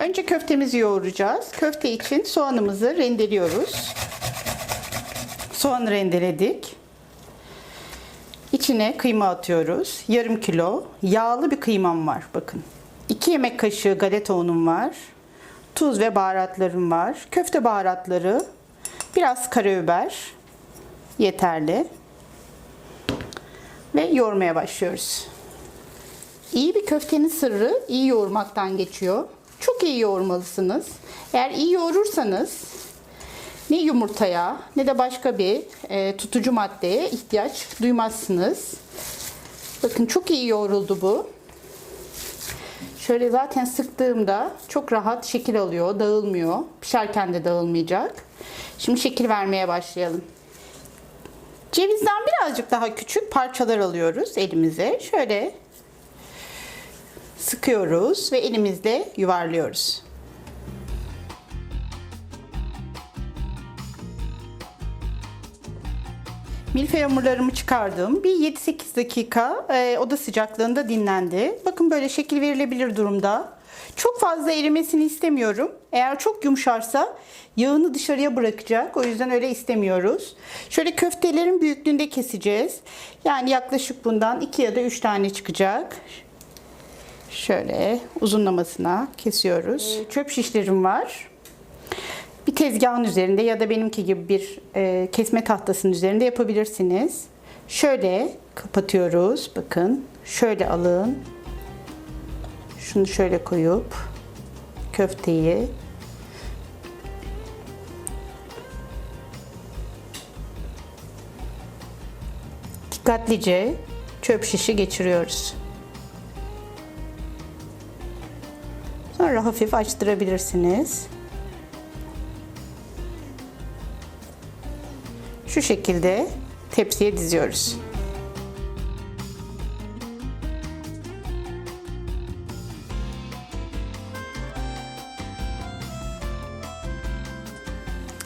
Önce köftemizi yoğuracağız. Köfte için soğanımızı rendeliyoruz. Soğanı rendeledik. İçine kıyma atıyoruz. Yarım kilo. Yağlı bir kıymam var bakın. 2 yemek kaşığı galeta unum var. Tuz ve baharatlarım var. Köfte baharatları. Biraz karabiber. Yeterli. Ve yoğurmaya başlıyoruz. İyi bir köftenin sırrı iyi yoğurmaktan geçiyor. Çok iyi yoğurmalısınız. Eğer iyi yoğurursanız ne yumurtaya ne de başka bir e, tutucu maddeye ihtiyaç duymazsınız. Bakın çok iyi yoğruldu bu. Şöyle zaten sıktığımda çok rahat şekil alıyor, dağılmıyor. Pişerken de dağılmayacak. Şimdi şekil vermeye başlayalım. Cevizden birazcık daha küçük parçalar alıyoruz elimize. Şöyle sıkıyoruz ve elimizle yuvarlıyoruz. Milföy hamurlarımı çıkardım. Bir 7-8 dakika e, oda sıcaklığında dinlendi. Bakın böyle şekil verilebilir durumda. Çok fazla erimesini istemiyorum. Eğer çok yumuşarsa yağını dışarıya bırakacak. O yüzden öyle istemiyoruz. Şöyle köftelerin büyüklüğünde keseceğiz. Yani yaklaşık bundan 2 ya da 3 tane çıkacak. Şöyle uzunlamasına kesiyoruz. Ee, Çöp şişlerim var. Bir tezgahın üzerinde ya da benimki gibi bir e, kesme tahtasının üzerinde yapabilirsiniz. Şöyle kapatıyoruz. Bakın. Şöyle alın. Şunu şöyle koyup köfteyi dikkatlice çöp şişi geçiriyoruz. Sonra hafif açtırabilirsiniz. Şu şekilde tepsiye diziyoruz.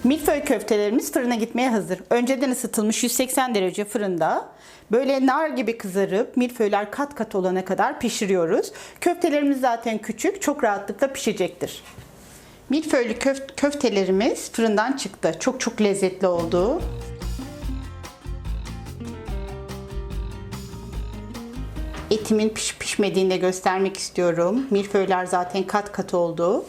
Milföy köftelerimiz fırına gitmeye hazır. Önceden ısıtılmış 180 derece fırında böyle nar gibi kızarıp milföyler kat kat olana kadar pişiriyoruz. Köftelerimiz zaten küçük, çok rahatlıkla pişecektir. Milföylü köf- köftelerimiz fırından çıktı. Çok çok lezzetli oldu. Etimin pişip pişmediğini de göstermek istiyorum. Milföyler zaten kat kat oldu.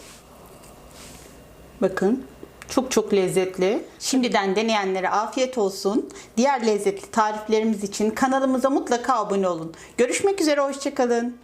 Bakın çok çok lezzetli. Şimdiden deneyenlere afiyet olsun. Diğer lezzetli tariflerimiz için kanalımıza mutlaka abone olun. Görüşmek üzere, hoşçakalın.